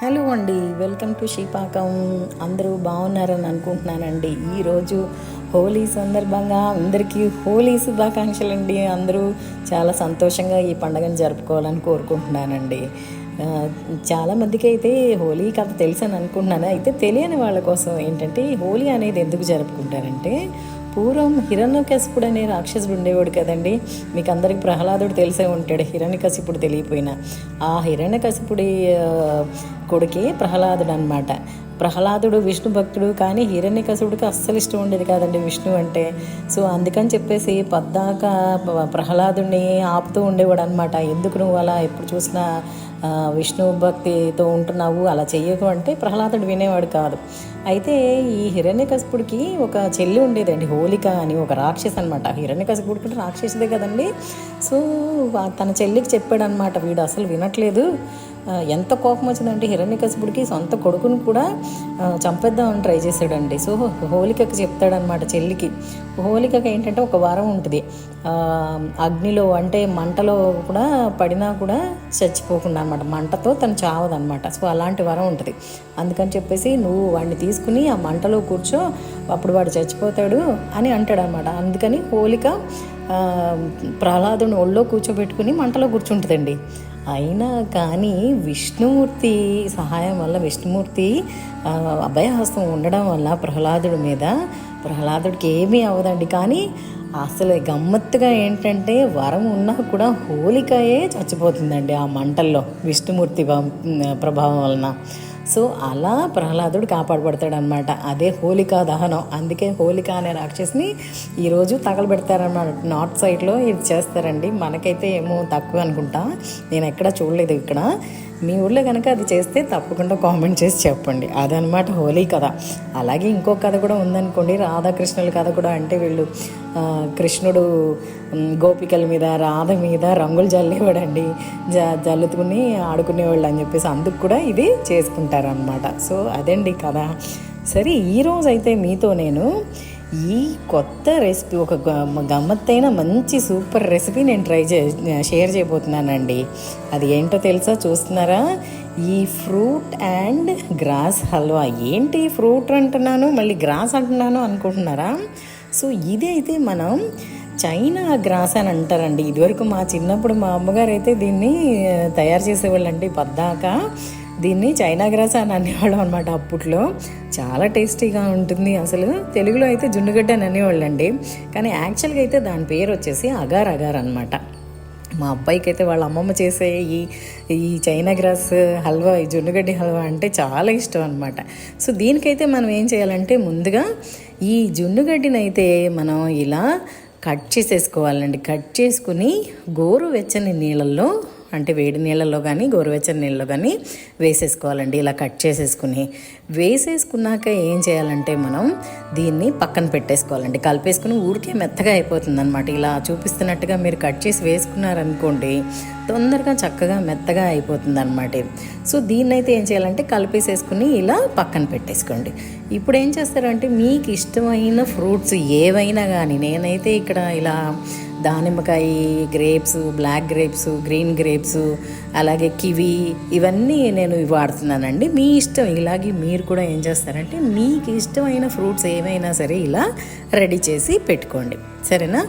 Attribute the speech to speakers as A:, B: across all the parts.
A: Hello అండి welcome to షీపాకం అందరూ బాగున్నారని అనుకుంటున్నానండి. ఈరోజు హోలీ సందర్భంగా అందరికీ హోలీ శుభాకాంక్షలు అండి అందరూ చాలా సంతోషంగా ఈ పండుగను జరుపుకోవాలని కోరుకుంటున్నానండి. చాలామందికి చాలా మందికి అయితే హోలీ కథ తెలుసు అని అనుకుంటున్నాను. అయితే తెలియని వాళ్ళ కోసం ఏంటంటే హోలీ అనేది ఎందుకు జరుపుకుంటారంటే పూర్వం హిరణ్యకశిపుడు అనే రాక్షసుడు ఉండేవాడు కదండి. మీకు అందరికి ప్రహ్లాదుడు తెలిసే ఉంటాడు హిరణ్యకశిపుడు తెలియపోయినా. ఆ హిరణ్యకశిపుడి కొడుకే ప్రహ్లాదుడు అనమాట ప్రహ్లాదుడు విష్ణు భక్తుడు కానీ హిరణ్యకశిపుడికి అస్సలు ఇష్టం ఉండేది కాదండి విష్ణు అంటే. సో అందుకని చెప్పేసి పద్దాక ప్రహ్లాదుడిని ఆపుతూ ఉండేవాడు అనమాట ఎందుకు నువ్వు అలా ఎప్పుడు చూసినా విష్ణు భక్తితో ఉంటున్నావు అలా చెయ్యకు అంటే ప్రహ్లాదుడు వినేవాడు కాదు. అయితే ఈ హిరణ్యకశిపుడికి ఒక చెల్లి ఉండేదండి హోలిక అని ఒక రాక్షసి అనమాట హిరణ్యకశిపుడు రాక్షసుదే కదండి. సో తన చెల్లికి చెప్పాడనమాట వీడు అసలు వినట్లేదు. ఎంత కోపం వచ్చిందంటే హిరణ్యకశిపుడికి సొంత కొడుకును కూడా చంపేద్దామని ట్రై చేశాడండి. సో హోలికకి చెప్తాడనమాట చెల్లికి. హోలికకు ఏంటంటే ఒక వరం ఉంటుంది. అగ్నిలో అంటే మంటలో కూడా పడినా కూడా చచ్చిపోకుండా అనమాట మంటతో తను చావదనమాట సో అలాంటి వరం ఉంటుంది. అందుకని చెప్పేసి నువ్వు వాడిని తీసుకుని ఆ మంటలో కూర్చో అప్పుడు వాడు చచ్చిపోతాడు అని అంటాడనమాట అందుకని హోలిక ప్రహ్లాదుని ఒళ్ళో కూర్చోబెట్టుకుని మంటలో కూర్చుంటుందండి. అయినా కానీ విష్ణుమూర్తి సహాయం వల్ల విష్ణుమూర్తి అభయహస్తం ఉండడం వల్ల ప్రహ్లాదుడి మీద ప్రహ్లాదుడికి ఏమీ అవ్వదండి. కానీ అసలు గమ్మత్తుగా ఏంటంటే వరం ఉన్నా కూడా హోలికయే చచ్చిపోతుందండి ఆ మంటల్లో విష్ణుమూర్తి ప్రభావం వలన. సో అలా ప్రహ్లాదుడు కాపాడబడతాడనమాట అదే హోలికా దహనం. అందుకే హోలిక అనే రాక్షసిని ఈరోజు తగలబెడతారనమాట నార్త్ సైడ్లో ఇది చేస్తారండి. మనకైతే ఏమో తక్కువ అనుకుంటా. నేను ఎక్కడ చూడలేదు ఇక్కడ. మీ ఊళ్ళో కనుక అది చేస్తే తప్పకుండా కామెంట్ చేసి చెప్పండి. అదనమాట హోలీ కథ. అలాగే ఇంకో కథ కూడా ఉందనుకోండి రాధాకృష్ణుల కథ కూడా అంటే వీళ్ళు కృష్ణుడు గోపికల మీద రాధ మీద రంగులు జల్లేవాడండి. జ జల్లుతుకుని ఆడుకునేవాళ్ళు అని చెప్పేసి అందుకు కూడా ఇది చేసుకుంటారనమాట సో అదండి కథ. సరే ఈరోజు అయితే మీతో నేను ఈ కొత్త రెసిపీ ఒక గ- గమ్మత్తైన మంచి సూపర్ రెసిపీ నేను ట్రై చే షేర్ చేయబోతున్నానండి. అది ఏంటో తెలుసా? చూస్తున్నారా? ఈ ఫ్రూట్ అండ్ గ్రాస్ హల్వా. ఏంటి ఫ్రూట్ అంటున్నాను? మళ్ళీ గ్రాస్ అంటున్నాను అనుకుంటున్నారా? సో ఇది అయితే మనం చైనా గ్రాస్ అని అంటారండి. ఇదివరకు మా చిన్నప్పుడు మా అమ్మగారు అయితే దీన్ని తయారు చేసేవాళ్ళండి. పద్దాక దీన్ని చైనా గ్రాస్ అని అనేవాళ్ళం అనమాట అప్పట్లో. చాలా టేస్టీగా ఉంటుంది. అసలు తెలుగులో అయితే జున్నుగడ్డ అని అనేవాళ్ళండి. కానీ యాక్చువల్గా అయితే దాని పేరు వచ్చేసి అగార్ అగార్ అనమాట మా అబ్బాయికి అయితే వాళ్ళ అమ్మమ్మ చేసే ఈ ఈ చైనా గ్రాస్ హల్వా ఈ జున్నుగడ్డి హల్వా అంటే చాలా ఇష్టం అనమాట సో దీనికైతే మనం ఏం చేయాలంటే ముందుగా ఈ జున్నుగడ్డిని అయితే మనం ఇలా కట్ చేసేసుకోవాలండి. కట్ చేసుకుని గోరువెచ్చని నీళ్ళల్లో అంటే వేడి నీళ్ళల్లో కానీ గోరువెచ్చని నీళ్ళలో కానీ వేసేసుకోవాలండి. ఇలా కట్ చేసేసుకుని వేసేసుకున్నాక ఏం చేయాలంటే మనం దీన్ని పక్కన పెట్టేసుకోవాలండి. కలిపేసుకుని ఊరికే మెత్తగా అయిపోతుంది అనమాట ఇలా చూపిస్తున్నట్టుగా మీరు కట్ చేసి వేసుకున్నారనుకోండి తొందరగా చక్కగా మెత్తగా అయిపోతుంది అనమాట సో దీన్ని అయితే ఏం చేయాలంటే కలిపేసేసుకుని ఇలా పక్కన పెట్టేసుకోండి. ఇప్పుడు ఏం చేస్తారంటే మీకు ఇష్టమైన ఫ్రూట్స్ ఏవైనా కానీ నేనైతే ఇక్కడ ఇలా దానిమ్మకాయ grapes black grapes green grapes అలాగే కివి ఇవన్నీ నేను వాడుతున్నానండి. మీ ఇష్టం ఇలాగే మీరు కూడా ఏం చేస్తారంటే మీకు ఇష్టమైన ఫ్రూట్స్ ఏమైనా సరే ఇలా రెడీ చేసి పెట్టుకోండి. సరేనా?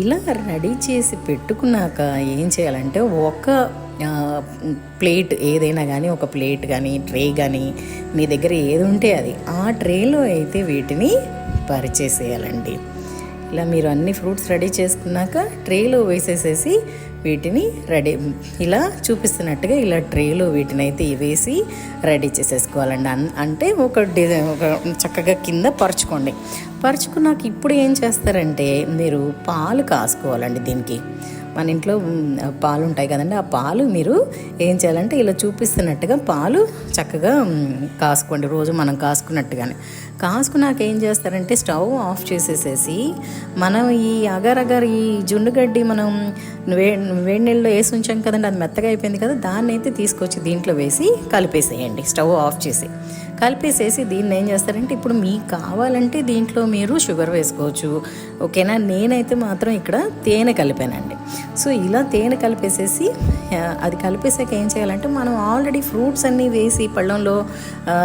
A: ఇలా రెడీ చేసి పెట్టుకున్నాక ఏం చేయాలంటే ఒక ప్లేట్ ఏదైనా కానీ ఒక ప్లేట్ కానీ ట్రే కానీ మీ దగ్గర ఏది ఉంటే అది ఆ ట్రేలో అయితే వీటిని పరిచేసేయాలండి. ఇలా మీరు అన్ని ఫ్రూట్స్ రెడీ చేసుకున్నాక ట్రేలో వేసేసేసి వీటిని రెడీ ఇలా చూపిస్తున్నట్టుగా ఇలా ట్రేలో వీటిని అయితే వేసి రెడీ చేసేసుకోవాలండి. అన్- అంటే ఒక డిజైన్ ఒక చక్కగా కింద పరుచుకోండి. పరుచుకున్నాక ఇప్పుడు ఏం చేస్తారంటే మీరు పాలు కాసుకోవాలండి దీనికి. మన ఇంట్లో పాలు ఉంటాయి కదండి. ఆ పాలు మీరు ఏం చేయాలంటే ఇలా చూపిస్తున్నట్టుగా పాలు చక్కగా కాసుకోండి. రోజు మనం కాసుకున్నట్టుగానే. కాసుకున్నాక ఏం చేస్తారంటే స్టవ్ ఆఫ్ చేసేసేసి మనం ఈ అగర్ అగర్ ఈ జుండుగడ్డి మనం వే వేడి నీళ్ళలో వేసి ఉంచాం కదండి. అది మెత్తగా అయిపోయింది కదా. దాన్ని అయితే తీసుకొచ్చి దీంట్లో వేసి కలిపేసేయండి. స్టవ్ ఆఫ్ చేసి కలిపేసేసి దీన్ని ఏం చేస్తారంటే ఇప్పుడు మీకు కావాలంటే దీంట్లో మీరు షుగర్ వేసుకోవచ్చు. ఓకేనా? నేనైతే మాత్రం ఇక్కడ తేనె కలిపానండి. సో ఇలా తేనె కలిపేసేసి అది కలిపేసాక ఏం చేయాలంటే మనం ఆల్రెడీ ఫ్రూట్స్ అన్నీ వేసి పళ్ళంలో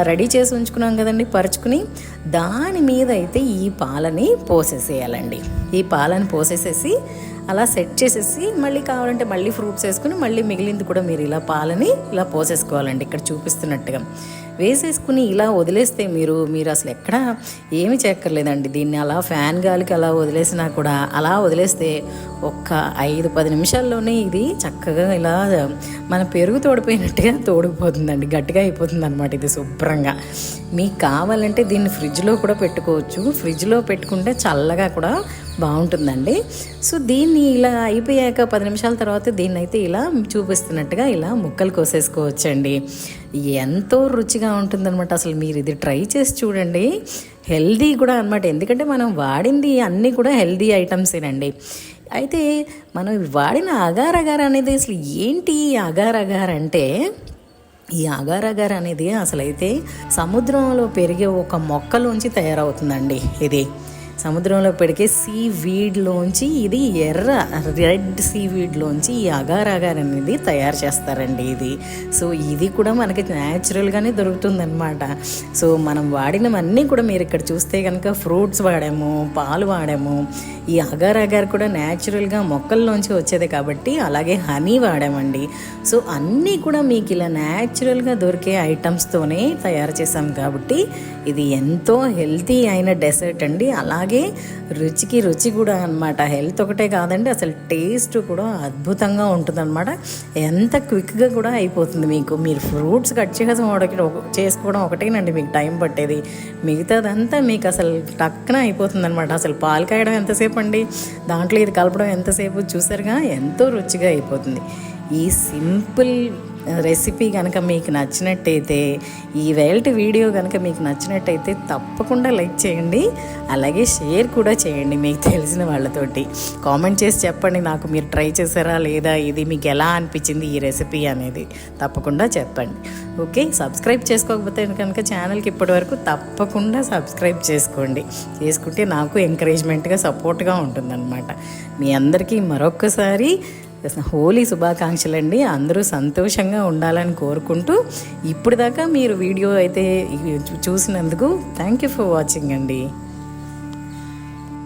A: రెడీ చేసి ఉంచుకున్నాం కదండి పరుచుకుని దాని మీద అయితే ఈ పాలని పోసేసేయాలండి. ఈ పాలని పోసేసేసి అలా సెట్ చేసేసి మళ్ళీ కావాలంటే మళ్ళీ ఫ్రూట్స్ వేసుకుని మళ్ళీ మిగిలింది కూడా మీరు ఇలా పాలని ఇలా పోసేసుకోవాలండి. ఇక్కడ చూపిస్తున్నట్టుగా. వేసేసుకుని ఇలా వదిలేస్తే మీరు మీరు అసలు ఎక్కడ ఏమి చేయక్కర్లేదండి. దీన్ని అలా ఫ్యాన్ గాలికి అలా వదిలేసినా కూడా అలా వదిలేస్తే ఒక్క ఐదు పది నిమిషాల్లోనే ఇది చక్కగా ఇలా మన పెరుగు తోడిపోయినట్టుగా తోడిపోతుందండి గట్టిగా అయిపోతుంది అనమాట ఇది శుభ్రంగా. మీకు కావాలంటే దీన్ని ఫ్రిడ్జ్లో కూడా పెట్టుకోవచ్చు. ఫ్రిడ్జ్లో పెట్టుకుంటే చల్లగా కూడా బాగుంటుందండి. సో దీన్ని ఇలా అయిపోయాక పది నిమిషాల తర్వాత దీన్ని అయితే ఇలా చూపిస్తున్నట్టుగా ఇలా ముక్కలు కోసేసుకోవచ్చండి. ఎంతో రుచిగా ఉంటుందన్నమాట. అసలు మీరు ఇది ట్రై చేసి చూడండి. హెల్దీ కూడా అనమాట ఎందుకంటే మనం వాడింది అన్నీ కూడా హెల్దీ ఐటమ్సేనండి. అయితే మనం వాడిన అగార్ అగార్ అనేది అసలు ఏంటి ఈ అగార్ అగార్ అంటే ఈ అగార్ అనేది అసలైతే సముద్రంలో పెరిగే ఒక మొక్కలోంచి తయారవుతుందండి ఇది. సముద్రంలో పెడికే సీ వీడ్లోంచి ఇది ఎర్ర రెడ్ సీ వీడ్లోంచి ఈ అగార్ అగార్ అనేది తయారు చేస్తారండి ఇది. సో ఇది కూడా మనకి న్యాచురల్గానే దొరుకుతుందన్నమాట. సో మనం వాడినవన్నీ కూడా మీరు ఇక్కడ చూస్తే కనుక ఫ్రూట్స్ వాడాము పాలు వాడాము. ఈ అగార్ అగార్ కూడా న్యాచురల్గా మొక్కల్లోంచి వచ్చేది కాబట్టి అలాగే హనీ వాడామండి. సో అన్నీ కూడా మీకు ఇలా న్యాచురల్గా దొరికే ఐటమ్స్తోనే తయారు చేసాం కాబట్టి ఇది ఎంతో హెల్తీ అయిన డెసర్ట్ అండి. అలాగే రుచికి రుచి కూడా అనమాట హెల్త్ ఒకటే కాదండి అసలు టేస్ట్ కూడా అద్భుతంగా ఉంటుందన్నమాట. ఎంత క్విక్గా కూడా అయిపోతుంది మీకు. మీరు ఫ్రూట్స్ కట్ చేసి ఒకటి చేసుకోవడం ఒకటేనండి మీకు టైం పట్టేది. మిగతాదంతా మీకు అసలు టక్కున అయిపోతుంది అనమాట అసలు పాలు కాయడం ఎంతసేపు అండి దాంట్లో ఇది కలపడం ఎంతసేపు? చూసారుగా ఎంతో రుచిగా అయిపోతుంది. ఈ సింపుల్ రెసిపీ కనుక మీకు నచ్చినట్టయితే ఈ వేల్టి వీడియో కనుక మీకు నచ్చినట్టయితే తప్పకుండా లైక్ చేయండి. అలాగే షేర్ కూడా చేయండి మీకు తెలిసిన వాళ్ళతోటి. కామెంట్ చేసి చెప్పండి నాకు మీరు ట్రై చేశారా లేదా ఇది మీకు ఎలా అనిపించింది ఈ రెసిపీ అనేది తప్పకుండా చెప్పండి. ఓకే సబ్స్క్రైబ్ చేసుకోకపోతే కనుక ఛానల్కి ఇప్పటివరకు తప్పకుండా సబ్స్క్రైబ్ చేసుకోండి. చేసుకుంటే నాకు ఎంకరేజ్మెంట్గా సపోర్ట్గా ఉంటుందన్నమాట. మీ అందరికీ మరొక్కసారి హోలీ శుభాకాంక్షలు అండి అందరూ సంతోషంగా ఉండాలని కోరుకుంటూ ఇప్పుడు దాకా మీరు వీడియో అయితే చూసినందుకు థ్యాంక్ యూ ఫర్ వాచింగ్ అండి.